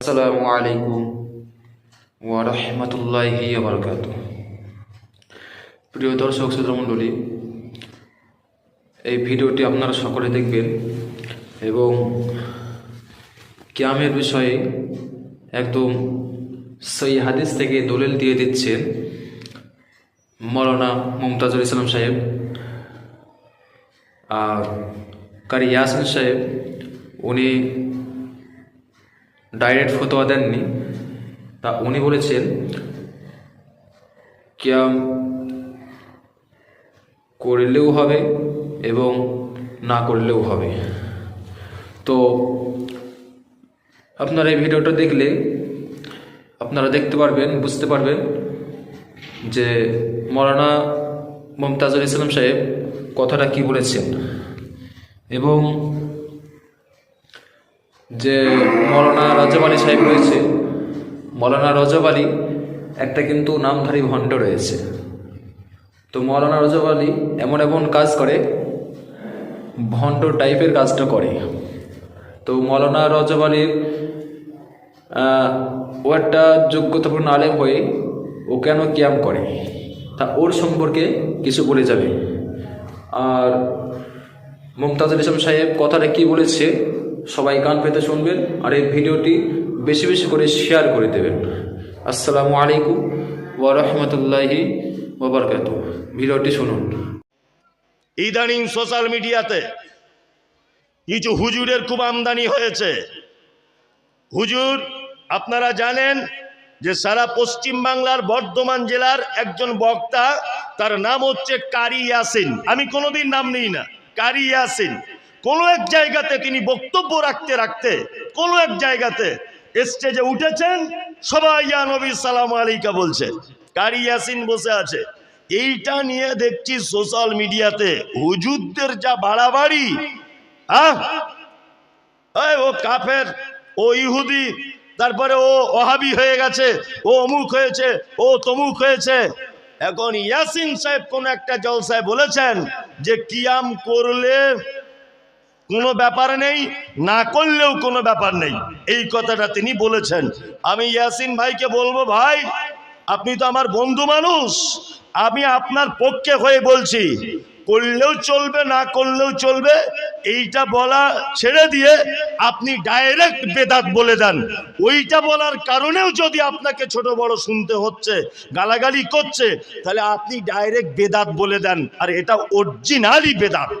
আসসালামু আলাইকুম ওয়া রাহমাতুল্লাহি ওয়া বারাকাতুহু। প্রিয় দর্শক শ্রোতা মণ্ডলী এই ভিডিওটি আপনারা সকলে দেখবেন এবং কিয়ামের বিষয়ে একদম সেই হাদিস থেকে দলিল দিয়ে দিচ্ছেন মৌলানা মুমতাজুল ইসলাম সাহেব আর কারি ইয়াসিন সাহেব, উনি ডাইরেক্ট ফতোয়া দেননি। তা উনি বলেছেন, কিয়াম করলেও হবে এবং না করলেও হবে। তো আপনারা এই ভিডিওটা দেখলে আপনারা দেখতে পারবেন, বুঝতে পারবেন যে মৌলানা মমতাজুল ইসলাম সাহেব কথাটা কি বলেছেন এবং যে মৌলানা রজব আলী সাহেব রয়েছে। মৌলানা রজব আলী একটা কিন্তু নামধারী ভণ্ড রয়েছে। তো মৌলানা রজব আলী এমন এমন কাজ করে, ভণ্ড টাইপের কাজটা করে। তো মৌলানা রজব আলীর ও একটা যোগ্যতাপূর্ণ আলেম হয়ে ও কেন ক্যাম করে? তা ওর সম্পর্কে কিছু বলে যাবে। আর মুমতাজুল ইসলাম সাহেব কথাটা কি বলেছে সবাই কান পেতে শুনবেন আর এই ভিডিওটি বেশি বেশি করে শেয়ার করে দেবেন। আসসালামু আলাইকুম ওয়া রাহমাতুল্লাহি ওয়া বারাকাতুহু। ভিডিওটি শুনুন। ইদানিং সোশ্যাল মিডিয়াতে কিছু হুজুরের খুব আমদানি হয়েছে। হুজুর, আপনারা জানেন যে সারা পশ্চিম বাংলার বর্ধমান জেলার একজন বক্তা, তার নাম হচ্ছে কারি ইয়াসিন। আমি কোনোদিন নাম নিই না। কারি ইয়াসিন। কোনো এক জায়গাতে তিনি বক্তব্য রাখতে রাখতে, কোনো এক জায়গাতে স্টেজে উঠেছেন, সবাই ইয়া নবী, সালাম আলাইকা বলছে। কারি ইয়াসিন বসে আছে। এইটা নিয়ে দেখছি সোশ্যাল মিডিয়াতে হুজুরদের যা বাড়াবাড়ি এই ও কাফের, ও ইহুদি, তারপরে ও অহাবি হয়ে গেছে, ও অমুক হয়েছে, ও তমুক হয়েছে। এখন ইয়াসিন সাহেব কোন একটা জলসায় বলেছেন যে, কিয়াম করলে কোনো ব্যাপার নেই, না করলেও কোনো ব্যাপার নেই। এই কথাটা তিনি বলেছেন। আমি ইয়াসিন ভাইকে বলব, ভাই, আপনি তো আমার বন্ধু মানুষ। আমি আপনার পক্ষে হয়ে বলছি। করলেও চলবে, না করলেও চলবে, এইটা বলা ছেড়ে দিয়ে আপনি ডাইরেক্ট বেদাত বলে দেন। ওইটা বলার কারণেও যদি আপনাকে ছোট বড় শুনতে হচ্ছে, গালাগালি করছে, তাহলে আপনি ডাইরেক্ট বেদাত বলে দেন। আর এটা অরিজিনালি বেদাত।